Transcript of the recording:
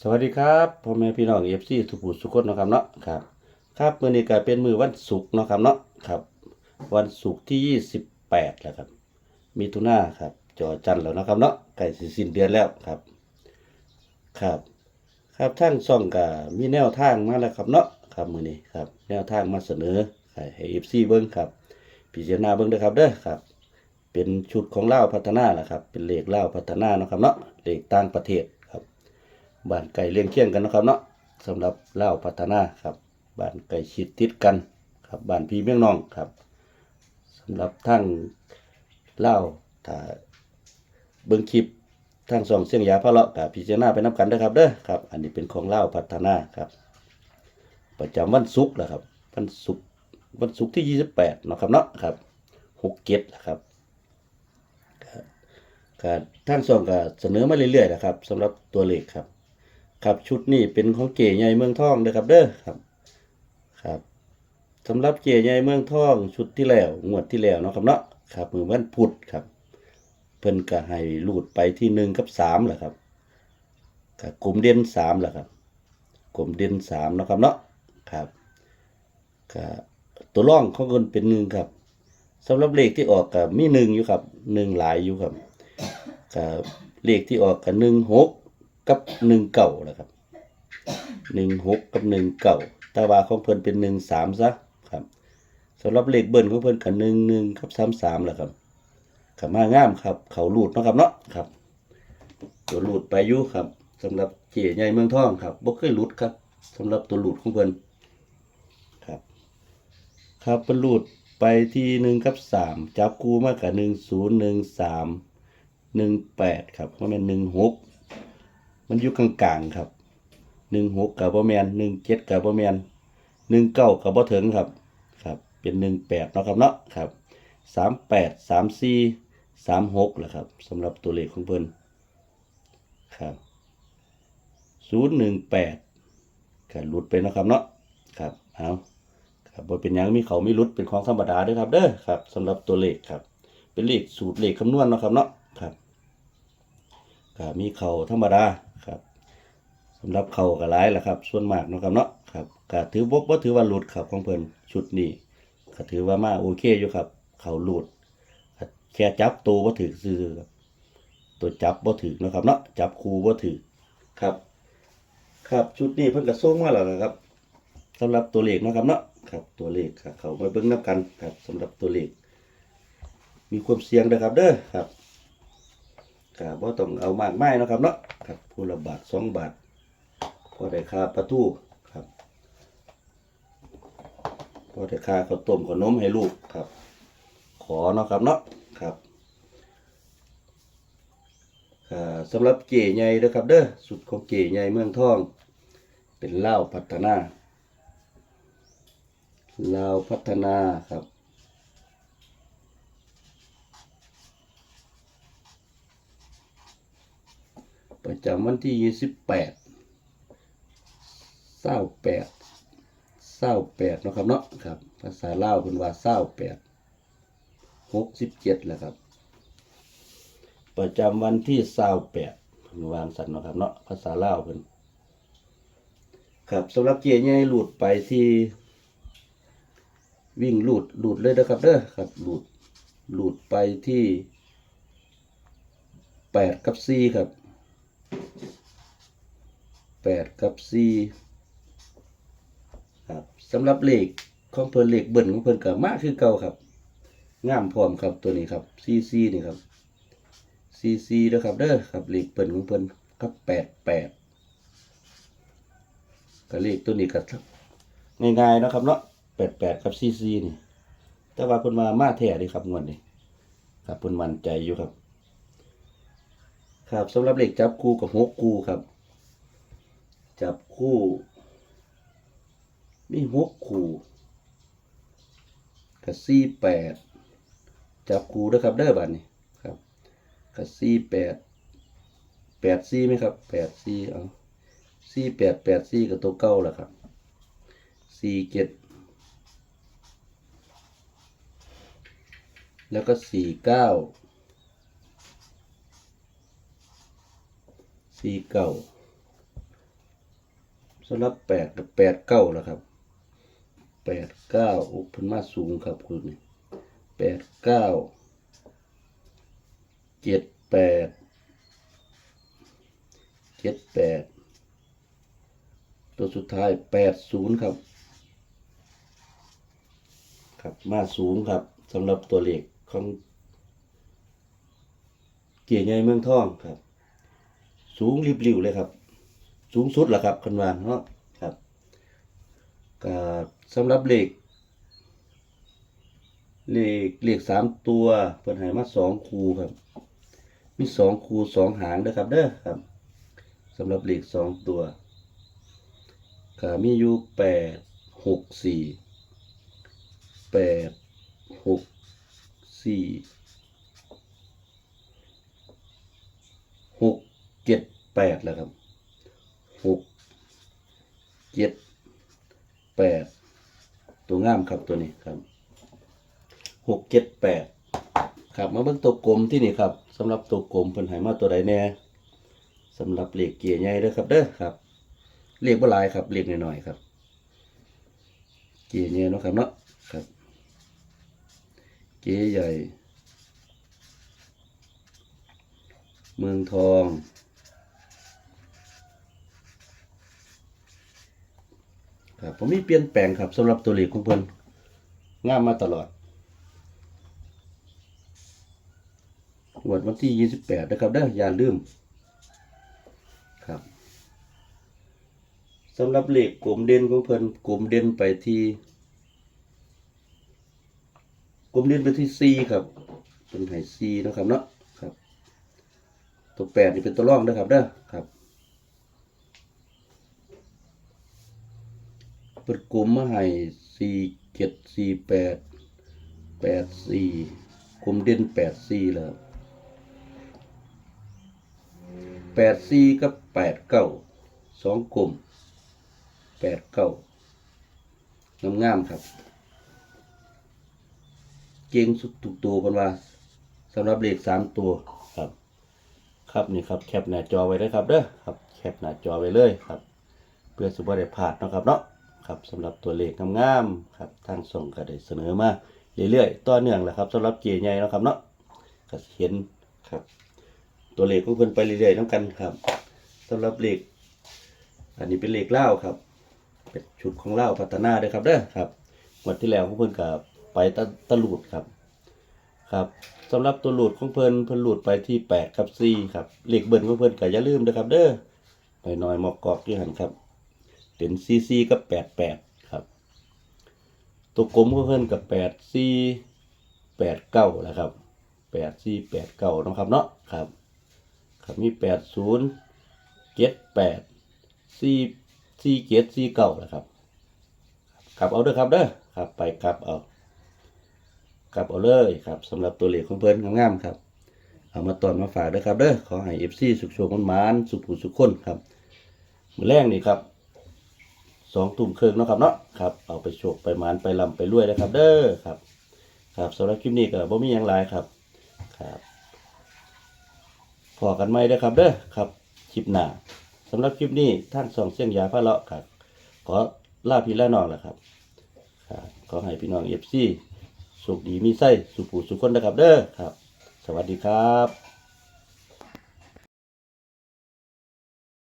สวัสดีครับพ่อแม่พี่น้องเอฟซีทุกผู้ทุกคนนะครับเนาะครับครับมื้อนี้ก็เป็นมื้อวันศุกร์เนาะครับเนาะครับ วันศุกร์ที่ 28แล้วครับมิถุนาครับจอจันแล้วนะครับเนาะใกล้สิสิ้นเดือนแล้วครับ ครับ ครับท่านซ่องก็มีแนวทางมาแล้วครับเนาะครับมื้อนี้ครับ แนวทางมาเสนอให้เอฟซีเบิ่งครับพิจารณาเบิ่งด้อครับเด้อครับ เป็นชุดของเล่าพัฒนาแหละครับ เป็นเลขเล่าพัฒนาเนาะครับเนาะเลขต่างประเทศ บ้านไก่เลี้ยงเคียงกันนะครับเนาะสำหรับเล่าพัฒนาครับบ้านไก่ชิดติดกันครับบ้านพี่เมียงน้องครับสำหรับทั้งเล่าถ้าเบิ่งคลิปทางสองเสียงยาพะเลาะกับพิจารณาไปนับกันเด้ครับเด้อครับ อันนี้เป็นของเล่าพัฒนาครับ ประจำวันศุกร์แหละครับวันศุกร์วันศุกร์ที่ยี่สิบแปดนะครับเนาะครับหกเจ็ดครับก็ทางสองก็เสนอมาเรื่อยๆนะครับสำหรับตัวเลขครับ ครับชุดนี้เป็นของเก๋ใหญ่เมืองทองเด้อครับเด้อครับครับสำหรับเก๋ใหญ่เมืองทองชุดที่แล้วงวดที่แล้วเนาะครับเนาะครับมือวันพุธครับ เพิ่นก็ให้ลูดไปที่หนึ่งกับสามแหละครับกับกลุ่มเด่นสามแหละครับกลุ่มเด่นสามเนาะครับเนาะครับก็ตัวร่องของคนเป็นหนึ่งครับสำหรับเลขที่ออกกับมีหนึ่งอยู่ครับหนึ่งหลายอยู่ครับกับเลขที่ออกกับหนึ่งหก กับหนึ่งเก่าแหละครับหนึ่งหกกับหนึ่งเก่าต่ว่าของเพิ่นเป็นหนึ่งสามซะครับสำหรับเลขเบิ้ลของเพิ่นกับหนึ่งหนึ่งกับสามสามแหละครับขับมางามครับ เขาลูดนะครับเนาะครับตัวลูดไปยู่ครับสำหรับเจี๋ยใหญ่เมืองทองครับบ่เคยหลุดครับสำหรับตัวลูดของเพิ่นครับ ครับเพิ่นลูดไปที่หนึ่งกับสามจับคู่มากับหนึ่งศูนย์หนึ่งสามหนึ่งแปดครับเพราะมันหนึ่งหก มันอยู่กลางๆครับหนึ่งหกกับบ่แมนหนึ่งเจ็ดกับบ่แมนหนึ่งเก้ากับบ่ถึงครับ ครับ เป็นหนึ่งแปดเนาะครับเนาะครับสามแปดสามสี่สามหกแหละครับสำหรับตัวเลขของเพิ่นครับศูนย์หนึ่งแปดก็หลุดไปนะครับเนาะครับเอาครับบ่เป็นยังมีเขามีหลุดเป็นของธรรมดาด้วยครับเด้อครับสำหรับตัวเลขครับ เป็นเลขสูตรเลขคำนวณเนาะครับเนาะครับก็มีเขาธรรมดา สำหรับเข่าก็หลายแหละครับ ส่วนมากเนาะครับเนาะครับก็ถือบ่บ่ถือว่าหลุดครับของเพิ่นชุดนี้ก็ถือว่ามาโอเคอยู่ครับ เข่าหลุดแค่จับตัวบ่ถือซื่อครับตัวจับบ่ถือนะครับเนาะจับคูบ่ถือครับ ครับชุดนี้เพิ่นก็ส่งมาแล้วนะครับสำหรับตัวเลขนะครับเนาะครับตัวเลขครับเขามาเบิ่งนํกันครับสำหรับตัวเลข มีความเสี่ยงนะครับ เด้อครับครับว่าต้องเอามากไม้นะครับเนาะครับผู้ละบาทสองบาท พอได้ค่าประตูครับ พอได้ค่าข้าวต้มขนมให้ลูกครับ ขอเนาะครับเนาะครับสำหรับเก๋ใหญ่เด้อครับ เด้อสุดของเก๋ใหญ่เมืองทอง เป็นเล่าพัฒนาเลาพัฒนาครับประจำวันที่ยี่สิบแปด ศร้าแปดเศร้าแปดนะครับเนาะครับ ภาษาลาวเป็นว่าเศร้าแปดหกสิบเจ็ดแหละครับ ประจำวันที่เศร้าแปดพันวางสันเนะครับเนาะภาษาลาวเพิ่นครับสำหรับเกียร์ใหญ่หลุดไปที่วิ่งหลุดหลุดเลยนะครับเด้อครับหลุดหลุดไปที่แปดกับสี่ครับแปดกับสี่ สำหรับเลขของเพิ่นเลขเบิ่นของเพิ่นก็มากคือเก่าครับงามพร้อมครับตัวนี้ครับซีซีนี่ครับซีซีนะครับเด้อครับเลขเบิ่นของเพิ่นก็แปดแปดก็เลขตัวนี้ก็ง่ายๆนะครับเนาะแปดแปดกับซีซีนี่ แต่ว่าเพิ่นมามาแท้ดีครับงวดนี้ครับเพิ่นมั่นใจอยู่ครับ ครับสำหรับเลขจับคู่กับหกคู่ครับ จับคู่ มีหกคู่กับสี่แปดจับคู่ด้วยครับเด้อบัดนี้ครับกับสี่แปดแปดสี่ไหมครับแปดสี่เอาสี่แปดแปดสี่กับตัวเก้าแหละครับสี่เจ็ดแล้วก็สี่เก้าสี่เก้าสำหรับแปดกับแปดเก้าแล้วครับ แปดเก้าอุปนมาสูงครับคุณนี่แปดเก้าเจ็ดแปดเจ็ดแปดตัวสุดท้ายแปดศูนย์ครับ ครับมาสูงครับสำหรับตัวเลขของเกียร์ใหญ่เมืองทองครับ สูงริบริวเลยครับ สูงสุดแหละครับคันวานเนาะครับก็ สำหรับเหลขเหลขเลขสามตัวเปิดให้มาสองคูครับ มีสองคูสองหางนะครับเด้อครับสำหรับเหลขสองตัวก็มีอยู่แปดหกสี่แปดหกสี่หกเจ็ดแปดแล้วครับหกเจ็ดแปด ตัวงามครับตัวนี้ครับหกเจ็ดแปดครับมาเบิ่งตัวกลมที่นี่ครับสำหรับตัวกลมเพิ่นให้มาตัวใดแน่สำหรับเหลขเกียร์ใหญ่เด้อครับเด้อครับเหลขบ่หลายครับเหลขน้อยๆครับ เกียร์ใหญ่เนาะครับเนาะครับ เกียร์ใหญ่ เมืองทอง ครับผมมีเปลี่ยนแปลงครับสำหรับตัวเลขของเพิ่นงามมาตลอดงวดวันที่ 28 นะครับเด้อย่าลืมครับสำหรับเลขกลมเด่นของเพิ่นกลมเด่นไปที่กลมเด่นไปที่ 4 ครับเป็นให้4นะครับเนาะครับ ตัวแปดนี่เป็นตัวร่องนะครับเด้อครับ เปิดกลุ่มมาให้สี่เจ็ดสี่แปดแปดสี่กลุ่มเด่นแปดสี่แล้วแปดสี่กับแปดเก้าสองกลุ่มแปดเก้างามๆครับ เก่งสุดทุกตัวคนว่าสำหรับเลขสามตัวครับ ครับนี่ครับแคปหน้าจอไว้เลยครับเด้อครับแคปหน้าจอไว้เลยครับ เพื่อสุบได้พลาดนะครับเนาะ ครับสำหรับตัวเลขงามๆครับทางส่งก็ได้เสนอมาเรื่อยๆต่อเนื่องแหละครับสำหรับเกียร์ใหญ่นะครับเนาะก็เห็นครับ ตัวเลขของเพิ่นไปเรื่อยๆน้ำกันครับสำหรับเลขอันนี้เป็นเลขเล่าครับ เป็นชุดของเล่าพัฒนาด้อครับเด้อครับวันที่แล้วของเพิ่นกับไปตะตะลุดครับ ครับสำหรับตัวหลุดของเพิ่นเพิ่นหลุดไปที่แปดกับสี่ครับเลขเบิ้ลของเพิ่นก็อย่าลืมนะครับ เด้อหน่อยๆหมอกกอกที่หันครับ เป็นซีซีกับแปดแปดครับ ตัวกลมของเพิ่นกับแปดสี่แปดเก้านะครับแปดสี่แปดเก้านะครับเนาะครับครับมีแปดศูนย์เจ็ดแปดสี่สี่เจ็ดสี่เก้านะครับครับเอาเด้อครับเด้อครับไปครับเอาครับเอาเลยครับสำหรับตัวเลขของเพิ่นงามๆครับเอามาตอนมาฝากด้วยครับเด้อขอให้เอฟซีสุขโชคมันมานสุขผู้สุขคนครับมือแรกนี่ครับ สองตุ่มครึ่งเนาะครับเนาะครับเอาไปโชคไปหมานไปลำไปรวยนะครับ เด้อครับครับสำหรับคลิปนี้ก็บ่มีหยังหลายครับครับพอกันไหมเด้อครับเด้อครับคลิปหน้าสำหรับคลิปนี้ท่านสองเสียงยาพระเลาะครับขอลาพี่ละน้องแหละครับครับขอให้พี่น้องเอฟซีสุขดีมีไส้สุขผูสุขคนนะครับเด้อครับ สวัสดีครับ